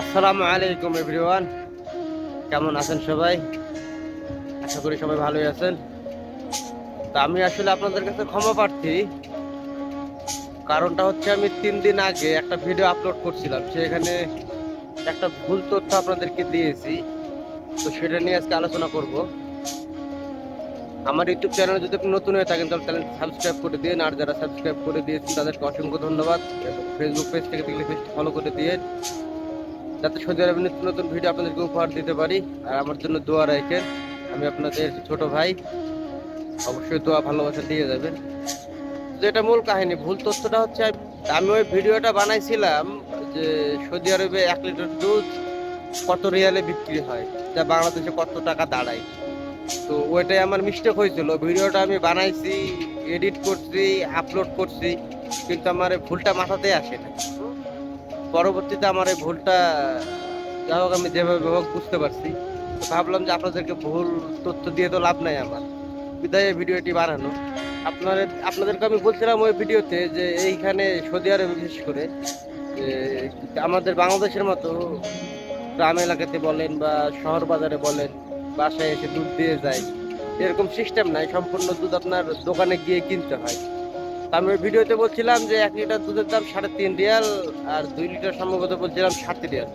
আসসালামু আলাইকুম এভরিওয়ান কেমন আছেন সবাই? আশা করি সবাই ভালোই আছেন। তা আমি আসলে আপনাদের কাছে ক্ষমা প্রার্থী। কারণটা হচ্ছে আমি তিন দিন আগে একটা ভিডিও আপলোড করছিলাম। সেখানে একটা ভুল তথ্য আপনাদেরকে দিয়েছি। তো সেটা নিয়ে আজকে আলোচনা করব। আমার ইউটিউব চ্যানেল যদি নতুন হয়ে থাকেন, তাহলে চ্যানেল সাবস্ক্রাইব করে দিন। আর যারা সাবস্ক্রাইব করে দিয়েছেন, তাদেরকে অসংখ্য ধন্যবাদ। ফেসবুক পেজ থেকে দেখলে ফলো করে দিয়ে যাতে সৌদি আরবের নিত্য নতুন ভিডিও আপনাদেরকে উপহার দিতে পারি। আর আমার জন্য দোয়া রাখেন আমি আপনাদের ছোট ভাই অবশ্যই দোয়া, ভালোবাসা দিয়ে যাবেন। যেটা মূল কাহিনী। ভুল তথ্যটা হচ্ছে, আমি ওই ভিডিওটা বানাইছিলাম যে সৌদি আরবে এক লিটার দুধ কত রিয়ালে বিক্রি হয়, যা বাংলাদেশে কত টাকা দাঁড়ায়। তো ওইটাই আমার মিস্টেক হয়েছিল। ভিডিওটা আমি বানাইছি এডিট করছি আপলোড করছি, কিন্তু আমার ভুলটা মাথাতে আসে না। পরবর্তীতে আমার এই ভুলটা যা হোক আমি যেভাবে হোক বুঝতে পারছি। ভাবলাম যে আপনাদেরকে ভুল তথ্য দিয়ে তো লাভ নাই আমার। বিদায়, ভিডিওটি বানানো আপনাদের আপনাদেরকে আমি বলছিলাম ওই ভিডিওতে যে এইখানে সৌদি আরবে বিশেষ করে আমাদের বাংলাদেশের মতো গ্রাম এলাকাতে বলেন বা শহর বাজারে বলেন, বাসায় এসে দুধ দিয়ে যায়, এরকম সিস্টেম নাই। সম্পূর্ণ দুধ আপনার দোকানে গিয়ে কিনতে হয়। আমি ভিডিওতে বলছিলাম যে এক লিটার দুধের দাম সাড়ে তিন রিয়াল আর দুই লিটার সম্ভবত বলছিলাম সাত রিয়াল।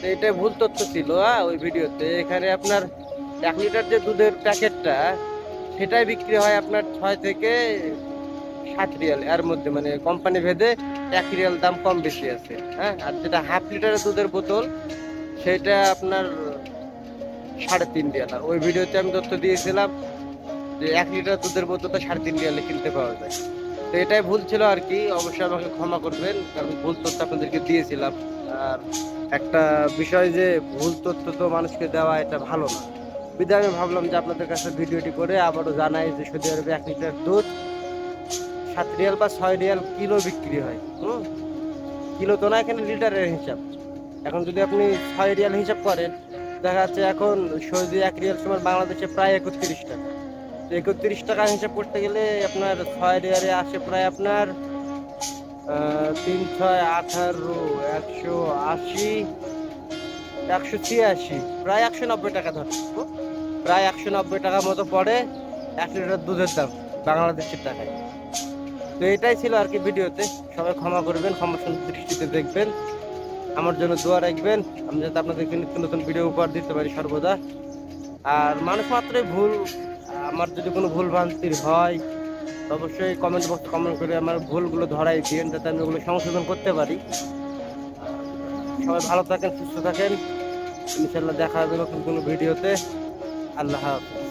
তো এটাই ভুল তথ্য ছিল হ্যাঁ ওই ভিডিওতে। এখানে আপনার এক লিটার যে দুধের প্যাকেটটা, সেটাই বিক্রি হয় আপনার ছয় থেকে সাত রিয়াল। এর মধ্যে মানে কোম্পানি ভেদে এক রিয়াল দাম কম বেশি আছে হ্যাঁ? আর যেটা হাফ লিটারের দুধের বোতল, সেটা আপনার সাড়ে তিন রিয়াল। আর ওই ভিডিওতে আমি তথ্য দিয়েছিলাম যে এক লিটার দুধের বোতলটা সাড়ে তিন রিয়ালে কিনতে পাওয়া যায়। এটাই ভুল ছিল আর কি। অবশ্যই আমাকে ক্ষমা করবেন, কারণ ভুল তথ্য আপনাদেরকে দিয়েছিলাম। আর একটা বিষয় যে, ভুল তথ্য তো মানুষকে দেওয়া এটা ভালো না। বিধায় আমি ভাবলাম যে আপনাদের কাছে ভিডিওটি করে আবারও জানাই যে সৌদি আরবে এক লিটার দুধ, সাত রিয়াল বা ছয় রিয়াল কিলো বিক্রি হয়। হুম? কিলো তো না, এখানে লিটারের হিসাব। এখন যদি আপনি ছয় রিয়াল হিসাব করেন, দেখা যাচ্ছে এখন সৌদি এক রিয়াল সময় বাংলাদেশে প্রায় একত্রিশ টাকা। একত্রিশ টাকা হিসাব করতে গেলে আপনার ছয় রিয়ালে আসে প্রায় আপনার তিন ছয় আঠারো, একশো আশি, একশো ছিয়াশি, প্রায় একশো নব্বই টাকা ধর। প্রায় একশো নব্বই টাকার মতো পড়ে এক লিটার দুধের দাম বাংলাদেশের টাকায়। তো এটাই ছিল আর কি ভিডিওতে। সবাই ক্ষমা করবেন ক্ষমা দৃষ্টিতে দেখবেন। আমার জন্য দোয়া রাখবেন। আমি যাতে আপনাদেরকে নিত্য নতুন ভিডিও উপহার দিতে পারি সর্বদা। আর মানুষ মাত্রই ভুল আমার যদি কোনো ভুল ভ্রান্তির হয় অবশ্যই কমেন্ট বক্সে কমেন্ট করে আমার ভুলগুলো ধরাই দিন, যাতে আমি ওগুলো সংশোধন করতে পারি। সবাই ভালো থাকেন, সুস্থ থাকেন। ইনশাল্লাহ দেখা হবে নতুন কোনো ভিডিওতে। আল্লাহ হাফেজ।